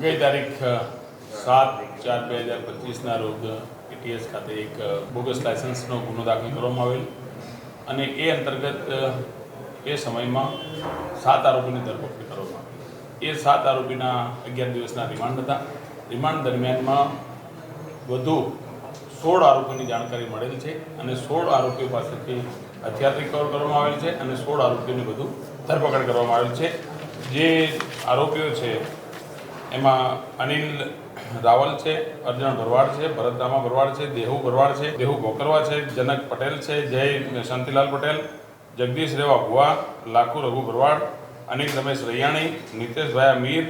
ગઈ તારીખ સાત ચાર બે હજાર પચીસના રોજ એટીએસ ખાતે એક બોગસ લાયસન્સનો ગુનો દાખલ કરવામાં આવેલ. અને એ અંતર્ગત એ સમયમાં સાત આરોપીની ધરપકડ કરવામાં આવી. એ સાત આરોપીના અગિયાર દિવસના રિમાન્ડ હતા. રિમાન્ડ દરમિયાનમાં વધુ સોળ આરોપીની જાણકારી મળેલ છે અને સોળ આરોપીઓ પાસેથી હથિયાર રિકવર કરવામાં આવેલ છે અને સોળ આરોપીઓની વધુ ધરપકડ કરવામાં આવેલ છે. જે આરોપીઓ છે એમાં અનિલ રાવલ છે, અર્જણ ભરવાડ છે ભરતરામા ભરવાડ છે, દેહુ ભરવાડ છે, દેહુ ગોકરવા છે, જનક પટેલ છે, જય શાંતિલાલ પટેલ, જગદીશ રેવા ભુવા, લાખુ રઘુ ભરવાડ, અનિલ રમેશ રૈયાણી નીતેશભાઈ અમીર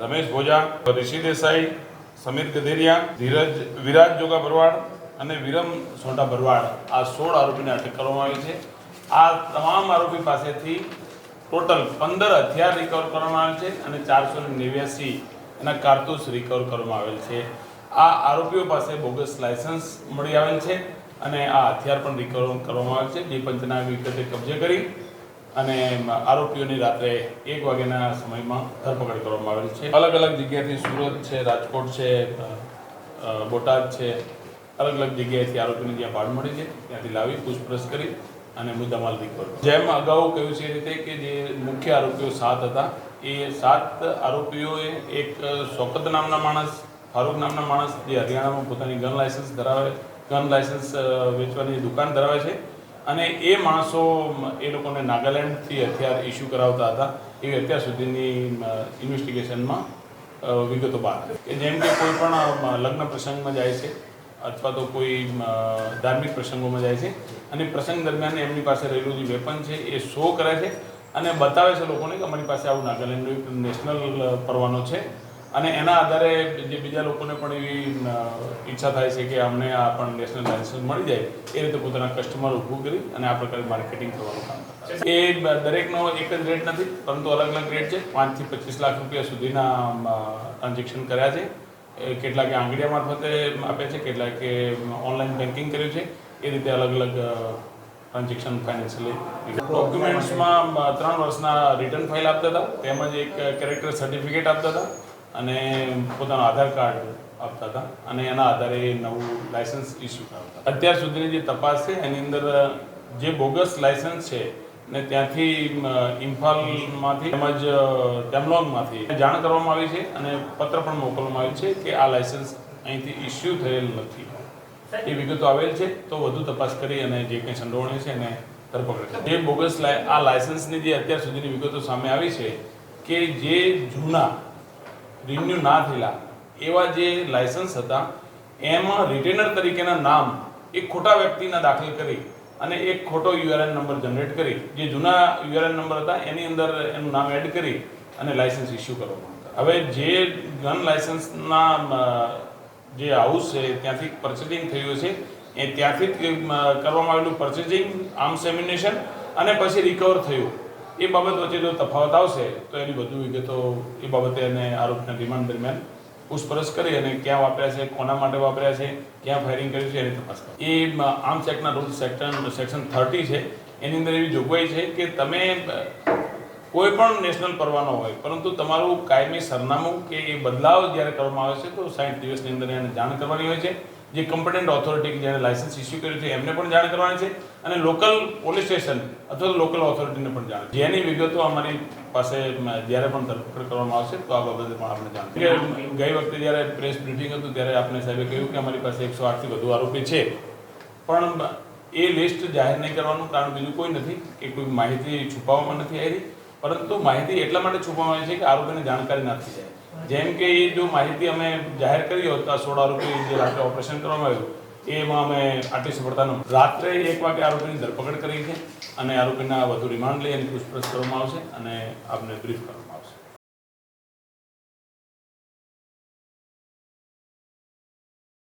રમેશ ભોજા, ઋષિ દેસાઈ, સમીર ગધેરિયા, ધીરજ, વિરાજ જોગા ભરવાડ અને વિરમ સોંટા ભરવાડ. આ સોળ આરોપીને અટક કરવામાં આવી છે. આ તમામ આરોપી પાસેથી ટોટલ પંદર હથિયાર રિકવર કરવામાં આવે છે અને ચારસો નેવ્યાસી એના કારતૂસ રિકવર કરવામાં આવેલ છે. આ આરોપીઓ પાસે બોગસ લાયસન્સ મળી આવેલ છે અને આ હથિયાર પણ રિકવર કરવામાં આવેલ છે. જે પંચના વિગતે કબજે કરી અને આરોપીઓની રાત્રે એક વાગ્યાના સમયમાં ધરપકડ કરવામાં આવેલ છે. અલગ અલગ જગ્યાએથી સુરત છે, રાજકોટ છે બોટાદ છે. અલગ અલગ જગ્યાએથી આરોપીને જ્યાં ભાડ મળી છે. ત્યાંથી લાવી પૂછપરછ કરી અને મુદ્દામાલ રિકવર જેમ અગાઉ કહ્યું છે એ રીતે કે જે મુખ્ય આરોપીઓ સાત હતા એ સાત આરોપીઓએ એક શોકત નામના માણસ, ફારૂક નામના માણસ, જે હરિયાણામાં પોતાની ગન લાયસન્સ ધરાવે ગન લાયસન્સ વેચવાની દુકાન ધરાવે છે. અને એ માણસો એ લોકોને નાગાલેન્ડથી હથિયાર ઇસ્યુ કરાવતા હતા. એવી અત્યાર સુધીની ઇન્વેસ્ટિગેશનમાં વિગતો બહાર કે જેમ કે કોઈ પણ લગ્ન પ્રસંગમાં જાય છે, અથવા તો કોઈ ધાર્મિક પ્રસંગોમાં જાય છે, અને પ્રસંગ દરમિયાન એમની પાસે રહેલું જે વેપન છે, એ શો કરે છે. અને બતાવે છે લોકોને કે અમારી પાસે આવું નાગાલેન્ડ નેશનલ પરવાનો છે. અને એના આધારે જે બીજા લોકોને પણ એવી ઈચ્છા થાય છે કે અમને આ પણ નેશનલ લાયસન્સ મળી જાય, એ રીતે પોતાના કસ્ટમર ઊભું કરી અને આ પ્રકારે માર્કેટિંગ કરવાનું કામ એ દરેકનો એક જ રેટ નથી, પરંતુ અલગ અલગ રેટ છે. પાંચથી પચીસ લાખ રૂપિયા સુધીના ટ્રાન્ઝેક્શન કર્યા છે. કેટલાકે આંગળીયા મારફતે આપે છે, કેટલાકે ઓનલાઈન બેન્કિંગ કર્યું છે. એ રીતે અલગ અલગ ટ્રાન્ઝેક્શન ફાઇનાન્શિયલી ડોક્યુમેન્ટ્સમાં ત્રણ વર્ષના રિટર્ન ફાઇલ આપતા હતા. તેમજ એક કેરેક્ટર સર્ટિફિકેટ આપતા હતા અને પોતાનો આધાર કાર્ડ આપતા હતા અને એના આધારે નવું લાયસન્સ ઇસ્યુ કરાવતા. અત્યાર સુધીની જે તપાસ છે એની અંદર જે બોગસ લાયસન્સ છે ને ત્યાંથી ઇમ્ફાલમાંથી તેમજ અ, ટેમલોંગમાંથી જાણ કરવામાં આવી છે અને પત્ર પણ મોકલવામાં આવ્યું છે કે આ લાયસન્સ અહીંથી ઇસ્યુ થયેલ નથી. એ વિગતો આવેલ છે, તો વધુ તપાસ કરી અને જે કંઈ સંડોવણી છે એને ધરપકડ. જે બોગસ આ લાયસન્સની જે અત્યાર સુધીની વિગતો સામે આવી છે કે જે જૂના, રિન્યુ ના થયેલા એવા જે લાયસન્સ હતા, એમાં રિટેનર તરીકેના નામ એક ખોટા વ્યક્તિના દાખલ કરી અને એક ખોટો યુઆરએન નંબર જનરેટ કરી જે જૂના યુઆરએન નંબર હતા, એની અંદર એનું નામ એડ કરી અને લાયસન્સ ઇસ્યુ કરવામાં હવે જે ગન લાયસન્સના જે હાઉસ છે, ત્યાંથી પર્ચેસિંગ થયું છે, એ ત્યાંથી કરવામાં આવેલું પરચેજિંગ આર્મ્સ સેમિનેશન અને પછી રિકવર થયું. એ બાબત વચ્ચે જો તફાવત આવશે, તો એની વધુ વિગતો એ બાબતે એને આરોપના રિમાન્ડ દરમિયાન પૂછપરછ કરી અને ક્યાં વાપર્યા છે, કોના માટે વાપર્યા છે, ક્યાં ફાયરિંગ કર્યું છે, એની તપાસ એ આર્મ્સ એક્ટના રૂલ સેક્શન સેક્શન થર્ટી છે, એની અંદર એવી જોગવાઈ છે કે તમે કોઈ પણ નેશનલ પરવાનો હોય, પરંતુ તમારું કાયમી સરનામું કે એ બદલાવ જ્યારે કરવામાં આવે છે, તો સાઠ દિવસની અંદર એને જાણ કરવાની હોય છે. જે કમ્પટન્ટ ઓથોરિટી જેણે લાયસન્સ ઇસ્યુ કર્યું છે, એમને પણ જાણ કરવાની છે અને લોકલ પોલીસ સ્ટેશન અથવા લોકલ ઓથોરિટીને પણ જાણ. જેની વિગતો અમારી પાસે જ્યારે પણ ધરપકડ કરવામાં આવશે, તો આ બાબતે પણ આપણે જાણ ગઈ વખતે જ્યારે પ્રેસ બ્રિફિંગ હતું, ત્યારે આપણે સાહેબે કહ્યું કે અમારી પાસે એકસો આઠથી વધુ આરોપી છે. પણ એ લિસ્ટ જાહેર નહીં કરવાનું, કારણ બીજું કોઈ નથી, કે કોઈ માહિતી છુપાવવામાં નથી આવી. પરંતુ માહિતી એટલા માટે છુપાવવાની છે કે આરોપીને જાણકારી ના થઈ જાય. જેમ કે એ જો માહિતી અમે જાહેર કરી હોત સોળ આરોપી જે રાત્રે ઓપરેશન કરવામાં આવ્યું, એમાં અમે આટલી સફળતાનો રાત્રે એક વાગે આરોપીની ધરપકડ કરી છે અને આરોપીના વધુ રિમાન્ડ લઈ એની પૂછપરછ કરવામાં આવશે અને આપને બ્રીફ કરવામાં આવશે.